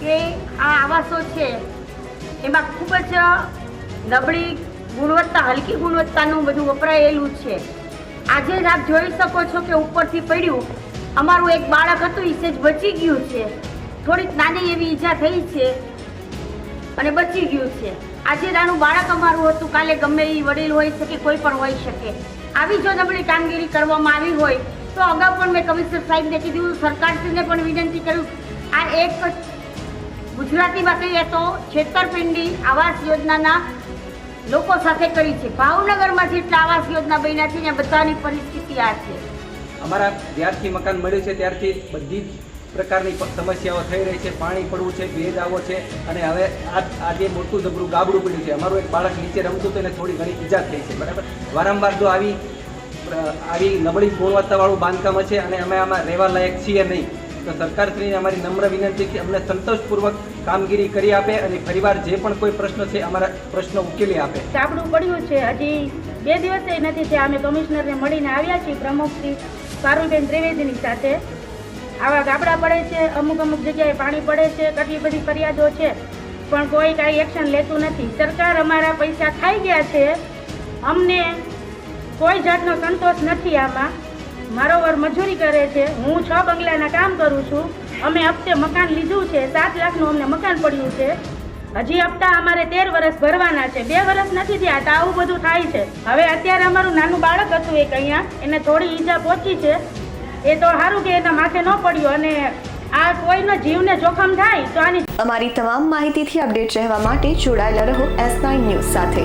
કે આ આવાસો છે, એમાં ખૂબ જ નબળી ગુણવત્તા, હલકી ગુણવત્તાનું બધું વપરાયેલું છે. આજે જ આપ જોઈ શકો છો કે ઉપરથી પડ્યું, અમારું એક બાળક હતું એ સેજ બચી ગયું છે. થોડીક નાની એવી ઈજા થઈ છે અને બચી ગયું છે. આજે નાનું બાળક અમારું હતું, કાલે ગમે એ વડીલ હોઈ શકે, કોઈ પણ હોઈ શકે. આવી જો નબળી કામગીરી કરવામાં આવી હોય, તો અગાઉ પણ મેં કમિશનર સાહેબને કીધું, સરકારશ્રીને પણ વિનંતી કર્યું આ એક ગુજરાતીમાં કહીએ તો છેતરપિંડી આવાસ યોજનાના લોકો સાથે કરી છે. ભાવનગરમાં જેટલા આવાસ યોજના બન્યા છે ત્યાં બધાની પરિસ્થિતિ આ છે. અમારા જ્યારથી મકાન મળ્યું છે, ત્યારથી બધી જ પ્રકારની સમસ્યાઓ થઈ રહી છે. પાણી પડવું છે, ભેજ આવો છે અને હવે આજે મોટું જબરું ગાબડું પડ્યું છે, અમારું એક બાળક નીચે રમતું હતું, એને થોડી ઘણી ઈજા થઈ છે. બરાબર? વારંવાર જો આવી આવી નબળી ગુણવત્તાવાળું બાંધકામ છે અને અમે આમાં રહેવા લાયક છીએ નહીં. તો સરકારશ્રીને અમારી નમ્ર વિનંતી કે અમને સંતોષપૂર્વક કામગીરી કરી આપે અને ફરીવાર જે પણ કોઈ પ્રશ્ન છે અમારા પ્રશ્નો ઉકેલી આપે. આપણું પડ્યું છે, હજી બે દિવસે નથી થયા, અમે કમિશનરને મળીને આવ્યા છીએ પ્રમુખશ્રી પારુલબેન ત્રિવેદીની સાથે. આવા ગાબડા પડે છે, અમુક અમુક જગ્યાએ પાણી પડે છે કેટલી બધી ફરિયાદો છે, પણ કોઈ કાંઈ એક્શન લેતું નથી. સરકાર અમારા પૈસા ખાઈ ગયા છે, અમને કોઈ જાતનો સંતોષ નથી આમાં. મારો વર મજૂરી કરે છે, હું છ બંગલાના કામ કરું છું, અમે હપ્તે મકાન લીધું છે, સાત લાખનું અમને મકાન પડ્યું છે. હજી હપ્તા અમારે તેર વર્ષ ભરવાના છે, બે વર્ષ નથી થયા, તો આવું બધું થાય છે. હવે અત્યારે અમારું નાનું બાળક હતું એક અહીંયા, એને થોડી ઈજા પહોંચી છે. એ તો સારું કે એના માથે ન પડ્યું અને આ કોઈનો જીવને જોખમ થાય તો આની અમારી તમામ માહિતીથી અપડેટ રહેવા માટે જોડાયેલા રહો એસ નાઇન ન્યૂઝ સાથે.